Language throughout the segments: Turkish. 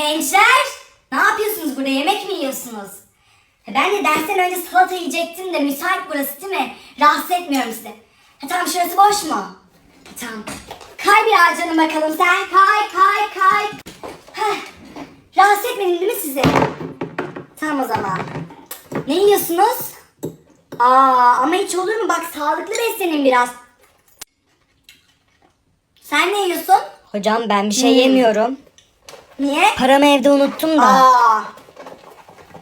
Gençler ne yapıyorsunuz burada yemek mi yiyorsunuz? Ha, Ben de dersten önce salata yiyecektim de müsait burası değil mi? Rahatsız etmiyorum sizi. Ha, tamam şurası boş mu? Ha, tamam. Kay biraz canım bakalım sen. Kay kay kay. Heh. Rahatsız etmedim değil mi sizi? Tamam o zaman. Ne yiyorsunuz? Aa ama hiç olur mu? Bak sağlıklı beslenin biraz. Sen ne yiyorsun? Hocam ben bir şey yemiyorum. Niye? Paramı evde unuttum da. Aa.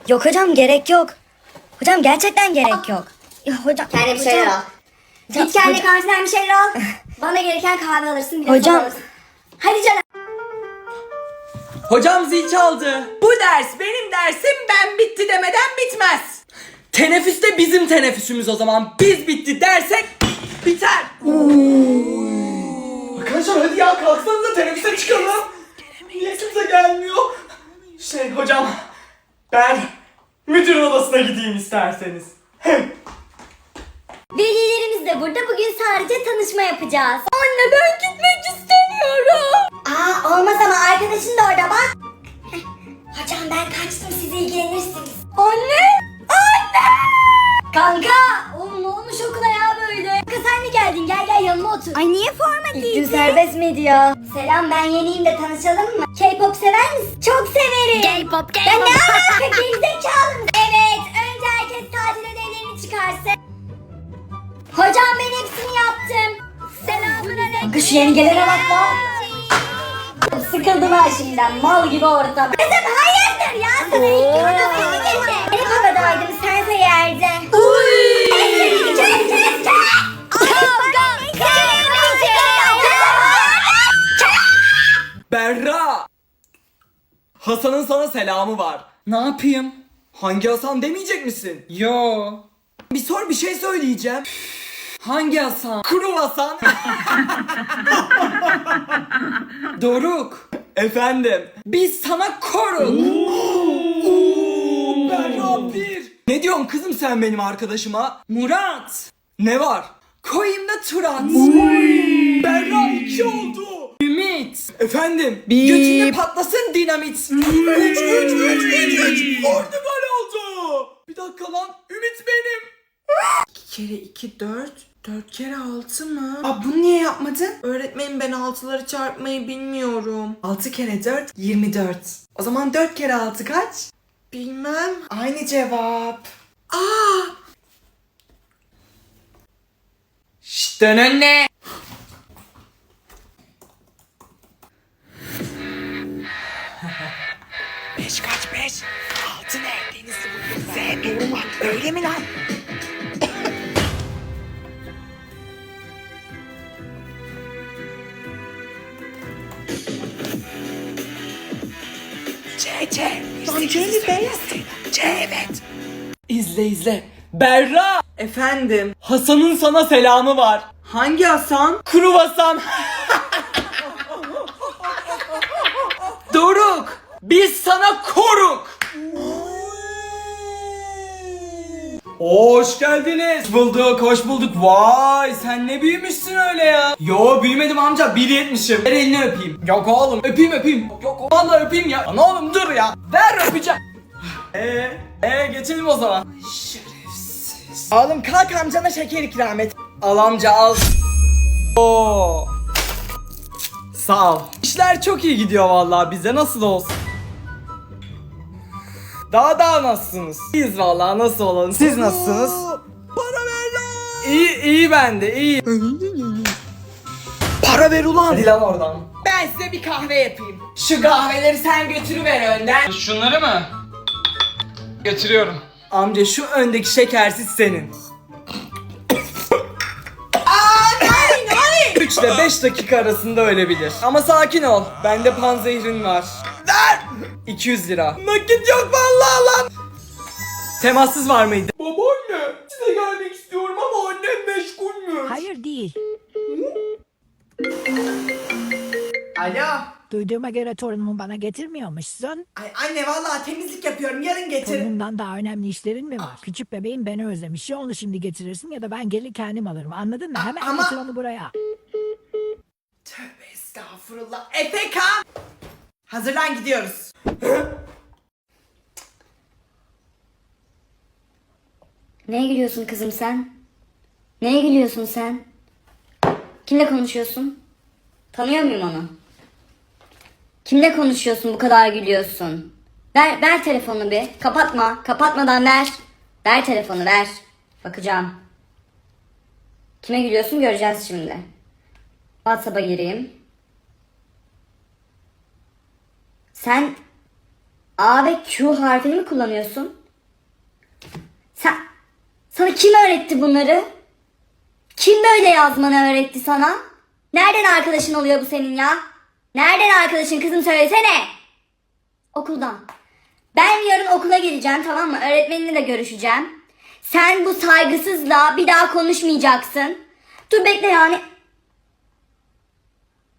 Yok hocam gerek yok. Hocam gerçekten gerek yok. Ya hocam. Kendine bir hocam- şeyler al. Hocam- Git kendi hocam- kahvesinden bir şeyler al. Bana gereken kahve alırsın. Bir de Hocam- alırsın. Hadi canım. Hocam zil çaldı. Bu ders benim dersim ben bitti demeden bitmez. Teneffüste bizim teneffüsümüz o zaman. Biz bitti dersek biter. Arkadaşlar hadi ya kalksanıza teneffüse çıkalım. Niye kimse gelmiyor? Şey hocam ben müdürün odasına gideyim isterseniz. Velilerimiz de burada. Bugün sadece tanışma yapacağız. Anne ben gitmek istemiyorum. Aa olmaz ama arkadaşın da orada bak. Heh, Hocam ben kaçtım siz ilgilenirsiniz. Anne! Anne! Kanka! Oğlum ne olmuş okula ya böyle? Kanka sen mi geldin? Gel gel yanıma otur. Ay niye forma İlk giydin? gün serbest miydi ya? Selam ben yeniyim de tanışalım mı? K-pop sever misin? Çok severim. K-pop, K-pop. Ya ne alaka gerizekalı mısın? Evet önce herkes tatil ödevlerini çıkarsın. Hocam ben hepsini yaptım. Selamun aleyküm. Yeni gelene bak lan. Sıkıldım ha şimdiden mal gibi ortam. Kızım hayırdır ya sana ilk gün odasını getir. Hep havadaydım sense yerde. Hasan'ın sana selamı var. Ne yapayım? Hangi Hasan demeyecek misin? Yo. Bir sor bir şey söyleyeceğim. Hangi Hasan? Kuru Hasan. Doruk. Efendim. Biz sana koruk. Oo, Berra bir. Ne diyorsun kızım sen benim arkadaşıma? Murat. Ne var? Koyayım da Turat. Berra iki oldu. Efendim. Bip. Götünde patlasın dinamit. 3 3 3 3 3 Ordu gol oldu. Bir dakika lan. Ümit benim. 2 kere 2 4 4 kere 6 mı? Aa bunu niye yapmadın? Öğretmenim ben 6'ları çarpmayı bilmiyorum. 6 kere 4 24. O zaman 4 kere 6 kaç? Bilmem. Aynı cevap. Aa! Şşt dön önüne. Beş kaç beş? Altı ne? Denizli bu. Z doğru. Öyle mi lan? C C. Lan C mi beyaz? C evet. İzle izle. Berra. Efendim. Hasan'ın sana selamı var. Hangi Hasan? Kuru Hasan. Doruk. Biz sana koruk. Hoş geldiniz. Bulduk, hoş bulduk. Vay sen ne büyümüşsün öyle ya. Yo büyümedim amca 1.70'im. Ver elini öpeyim. Yok oğlum öpeyim öpeyim. Yok, vallahi öpeyim ya. Lan oğlum dur ya. Ver öpeceğim. Eee ee, geçelim o zaman. Şerefsiz. Oğlum kalk amcana şeker ikram et. Al amca al. Oo. Sağ ol. İşler çok iyi gidiyor vallahi bize nasıl olsun. Daha daha nasılsınız? İyiyiz vallahi nasıl olalım? Siz nasılsınız? Para ver lan. İyi iyi ben de iyi. Para ver ulan. Hadi lan oradan. Ben size bir kahve yapayım. Şu kahveleri sen götürüver önden. Şunları mı? Götürüyorum. Amca şu öndeki şekersiz senin. 3 ile 5 dakika arasında ölebilir. Ama sakin ol. Bende panzehrin var. Ver! 200 lira. Nakit yok vallahi lan. Temassız var mıydı? Babaanne size gelmek istiyorum ama annem meşgulmüş. Hayır değil. Alo. Duyduğuma göre torunumu bana getirmiyormuşsun. Ay anne vallahi temizlik yapıyorum yarın getir. Torunumdan daha önemli işlerin mi var? Küçük bebeğim beni özlemiş. Ya onu şimdi getirirsin ya da ben gelir kendim alırım. Anladın mı? Hemen Ama- getir onu buraya. Estağfurullah. Efeka. Hazırlan gidiyoruz. Neye gülüyorsun kızım sen? Neye gülüyorsun sen? Kimle konuşuyorsun? Tanıyor muyum onu? Kimle konuşuyorsun bu kadar gülüyorsun? Ver, ver telefonu bir. Kapatma. Kapatmadan ver. Ver telefonu ver. Bakacağım. Kime gülüyorsun göreceğiz şimdi. WhatsApp'a gireyim. Sen A ve Q harfini mi kullanıyorsun? Sen, sana kim öğretti bunları? Kim böyle yazmanı öğretti sana? Nereden arkadaşın oluyor bu senin ya? Nereden arkadaşın kızım söylesene. Okuldan. Ben yarın okula geleceğim tamam mı? Öğretmeninle de görüşeceğim. Sen bu saygısızla bir daha konuşmayacaksın. Dur bekle yani.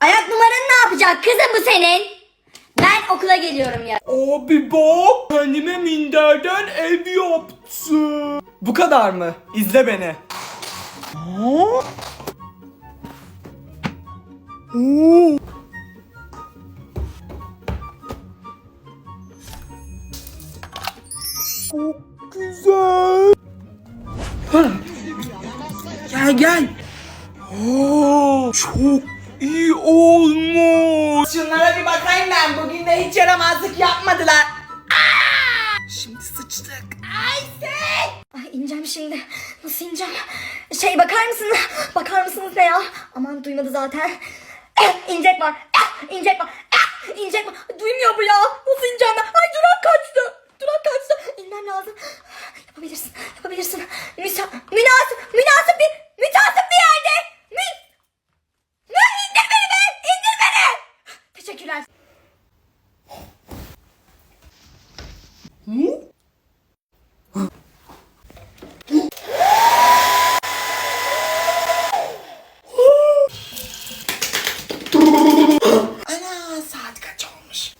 Ayak numaranı ne yapacak kızım bu senin? Ben okula geliyorum ya. Abi bak kendime minderden ev yaptım. Bu kadar mı? İzle beni. Ha? Çok güzel. Gel gel. Oo, çok iyi olmuş. Şunlara bir bakayım ben. Bugün de hiç yaramazlık yapmadılar. Aa! Şimdi sıçtık. Ay ineceğim şimdi. Nasıl ineceğim? Şey bakar mısınız? Bakar mısınız ne ya? Aman duymadı zaten. Eh, İnecek var. Eh, İnecek var. Eh, İnecek var. Duymuyor bu ya. Nasıl ineceğim ben? Ay durak kaçtı. Durak kaçtı. İnmem lazım. Yapabilirsin. Yapabilirsin. Müsa münasip. Münasip bir. Mütasip bir yerde. Mü. Mü indir beni be. İndir beni. Teşekkürler. Ana saat kaç olmuş?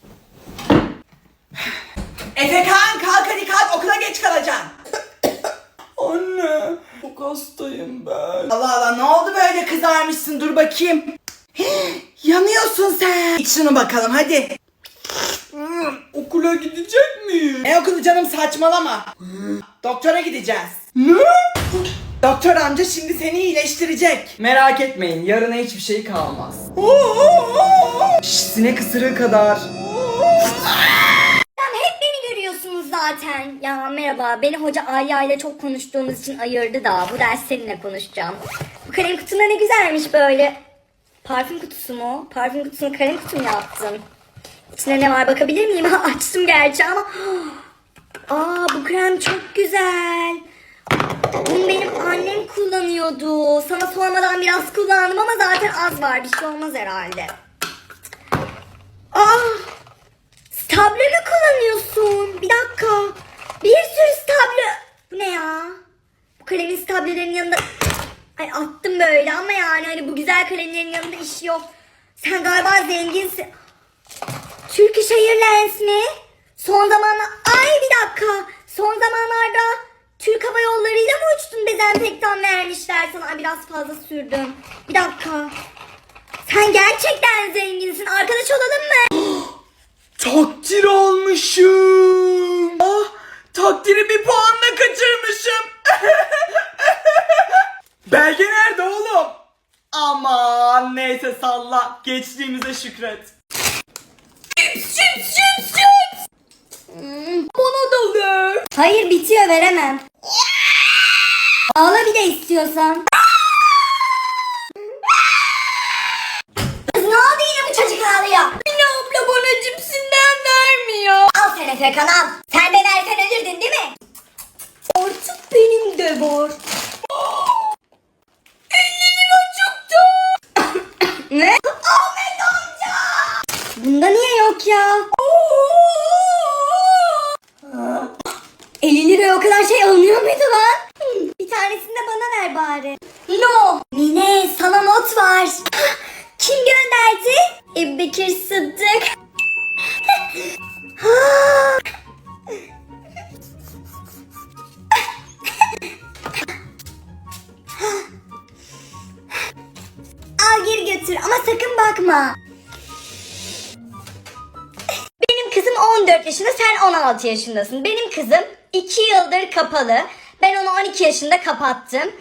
Efekan kalk hadi kalk okula geç kalacaksın. Anne, çok hastayım ben. Allah Allah ne oldu böyle kızarmışsın dur bakayım. Yanıyorsun sen. İç şunu bakalım hadi. Okula gidecek miyim? Ne okulu canım saçmalama. Doktora gideceğiz. Ne? Doktor amca şimdi seni iyileştirecek. Merak etmeyin, yarına hiçbir şey kalmaz. Şş, sinek ısırığı kadar. Sen hep beni görüyorsunuz zaten. Ya merhaba, beni hoca Aliye ile çok konuştuğumuz için ayırdı da bu ders seninle konuşacağım. Bu kalem kutunda ne güzelmiş böyle. Parfüm kutusu mu? Parfüm kutusunu kalem kutu mu yaptın? İçinde ne var bakabilir miyim? Açtım gerçi ama... Aa bu krem çok güzel. Bunu benim annem kullanıyordu. Sana sormadan biraz kullandım ama zaten az var. Bir şey olmaz herhalde. Aa Stable mi kullanıyorsun? Bir dakika. Bir sürü stable. Bu ne ya? Bu kalemin stablelerin yanında... Ay attım böyle ama yani hani bu güzel kalemlerin yanında iş yok. Sen galiba zenginsin. Türküşehir Lens mi? Son zamanlar... Ay bir dakika. Son zamanlarda Türk Hava Yolları'yla mı uçtun dezenfektan vermişler sana? Biraz fazla sürdüm. Bir dakika. Sen gerçekten zenginsin. Arkadaş olalım mı? Takdir almışım. Ah, takdiri bir puanla kaçırmışım. Belge nerede oğlum? Aman neyse salla. Geçtiğimize şükret. Bana da. Hayır bitiyor veremem. Ağla bir de istiyorsan. Kız ne oldu yine bu çocuk ağlıyor? Mine abla bana cipsinden vermiyor. Al sen Efekan al. Sen de versen ölürdün değil mi? Artık benim de var. Bari. No. Mine sana not var. Kim gönderdi? Ebu Bekir Sıddık. Al geri götür ama sakın bakma. Benim kızım 14 yaşında sen 16 yaşındasın. Benim kızım 2 yıldır kapalı. Ben onu 12 yaşında kapattım.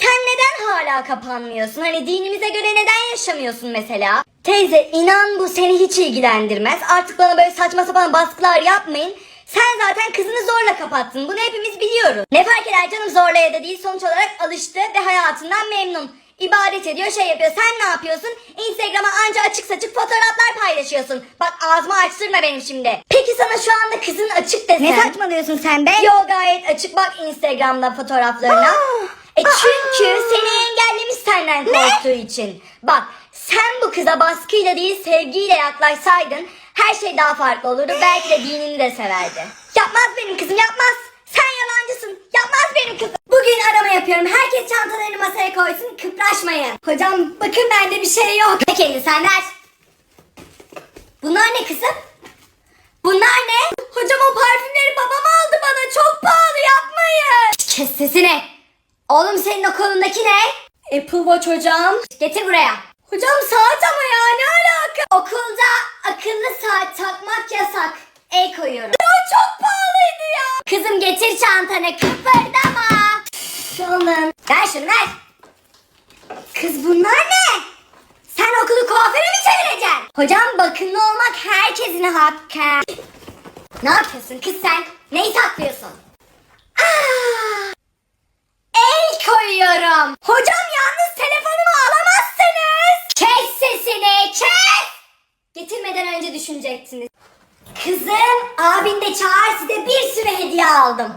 Sen neden hala kapanmıyorsun? Hani dinimize göre neden yaşamıyorsun mesela? Teyze inan bu seni hiç ilgilendirmez. Artık bana böyle saçma sapan baskılar yapmayın. Sen zaten kızını zorla kapattın. Bunu hepimiz biliyoruz. Ne fark eder canım zorla ya da değil. Sonuç olarak alıştı ve hayatından memnun. İbadet ediyor şey yapıyor. Sen ne yapıyorsun? Instagram'a anca açık saçık fotoğraflar paylaşıyorsun. Bak ağzımı açtırma benim şimdi. Peki sana şu anda kızın açık desen. Ne saçmalıyorsun sen be? Yo gayet açık bak Instagram'da fotoğraflarına. E çünkü seni engellemiş senden korktuğu için. Bak sen bu kıza baskıyla değil sevgiyle yaklaşsaydın her şey daha farklı olurdu. Belki de dinini de severdi. Yapmaz benim kızım yapmaz. Sen yalancısın. Yapmaz benim kızım. Bugün arama yapıyorum. Herkes çantalarını masaya koysun. Kıpraşmayın. Hocam bakın bende bir şey yok. Peki elini sen ver. Bunlar ne kızım? Bunlar ne? Hocam o parfümleri babam aldı bana. Çok pahalı yapmayın. Kes sesini. Oğlum senin o kolundaki ne? Apple Watch hocam. Getir buraya. Hocam saat ama ya ne alaka? Okulda akıllı saat takmak yasak. El koyuyorum. Ya çok pahalıydı ya. Kızım getir çantanı kıpırdama. Alın. Ver şunu ver. Kız bunlar ne? Sen okulu kuaföre mi çevireceksin? Hocam bakımlı olmak herkesin hakkı. Ne yapıyorsun kız sen? Neyi saklıyorsun? Aa, el koyuyorum. Hocam yalnız telefonumu alamazsınız. Kes sesini kes. Getirmeden önce düşünecektiniz. Kızım abin de çağır size bir sürü hediye aldım.